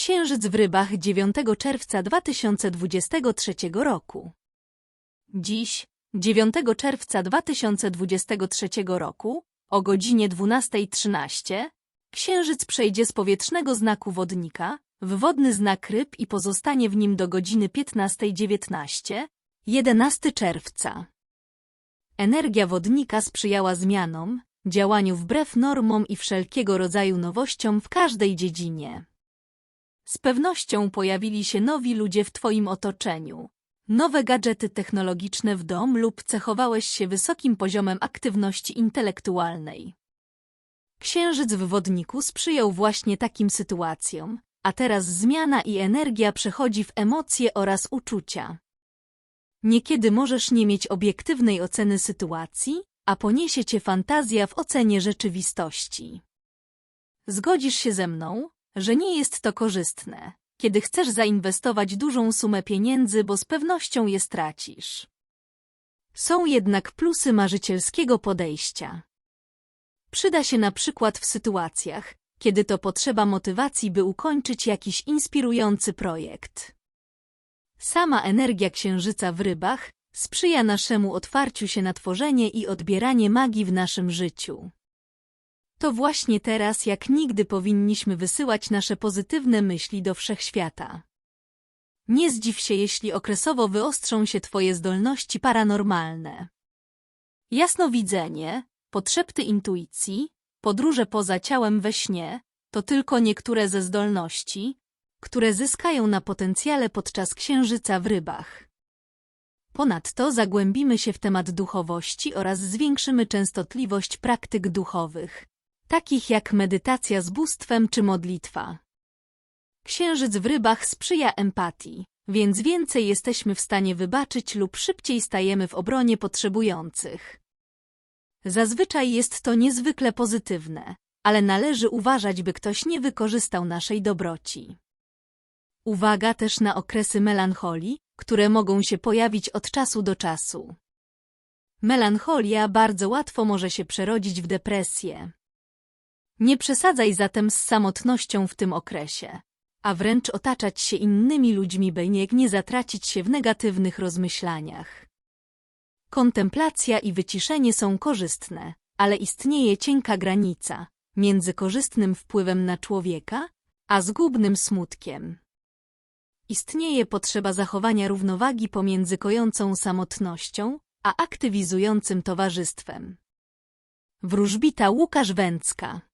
Księżyc w rybach 9 czerwca 2023 roku. Dziś, 9 czerwca 2023 roku, o godzinie 12.13, Księżyc przejdzie z powietrznego znaku wodnika w wodny znak ryb i pozostanie w nim do godziny 15.19, 11 czerwca. Energia wodnika sprzyjała zmianom, działaniu wbrew normom i wszelkiego rodzaju nowościom w każdej dziedzinie. Z pewnością pojawili się nowi ludzie w Twoim otoczeniu, nowe gadżety technologiczne w dom lub cechowałeś się wysokim poziomem aktywności intelektualnej. Księżyc w wodniku sprzyjał właśnie takim sytuacjom, a teraz zmiana i energia przechodzi w emocje oraz uczucia. Niekiedy możesz nie mieć obiektywnej oceny sytuacji, a poniesie cię fantazja w ocenie rzeczywistości. Zgodzisz się ze mną, że nie jest to korzystne, kiedy chcesz zainwestować dużą sumę pieniędzy, bo z pewnością je stracisz. Są jednak plusy marzycielskiego podejścia. Przyda się na przykład w sytuacjach, kiedy to potrzeba motywacji, by ukończyć jakiś inspirujący projekt. Sama energia księżyca w rybach sprzyja naszemu otwarciu się na tworzenie i odbieranie magii w naszym życiu. To właśnie teraz jak nigdy powinniśmy wysyłać nasze pozytywne myśli do wszechświata. Nie zdziw się, jeśli okresowo wyostrzą się Twoje zdolności paranormalne. Jasnowidzenie, podszepty intuicji, podróże poza ciałem we śnie to tylko niektóre ze zdolności, które zyskają na potencjale podczas księżyca w rybach. Ponadto zagłębimy się w temat duchowości oraz zwiększymy częstotliwość praktyk duchowych, takich jak medytacja z bóstwem czy modlitwa. Księżyc w rybach sprzyja empatii, więc więcej jesteśmy w stanie wybaczyć lub szybciej stajemy w obronie potrzebujących. Zazwyczaj jest to niezwykle pozytywne, ale należy uważać, by ktoś nie wykorzystał naszej dobroci. Uwaga też na okresy melancholii, które mogą się pojawić od czasu do czasu. Melancholia bardzo łatwo może się przerodzić w depresję. Nie przesadzaj zatem z samotnością w tym okresie, a wręcz otaczać się innymi ludźmi, by nie zatracić się w negatywnych rozmyślaniach. Kontemplacja i wyciszenie są korzystne, ale istnieje cienka granica między korzystnym wpływem na człowieka, a zgubnym smutkiem. Istnieje potrzeba zachowania równowagi pomiędzy kojącą samotnością, a aktywizującym towarzystwem. Wróżbita Łukasz Węcka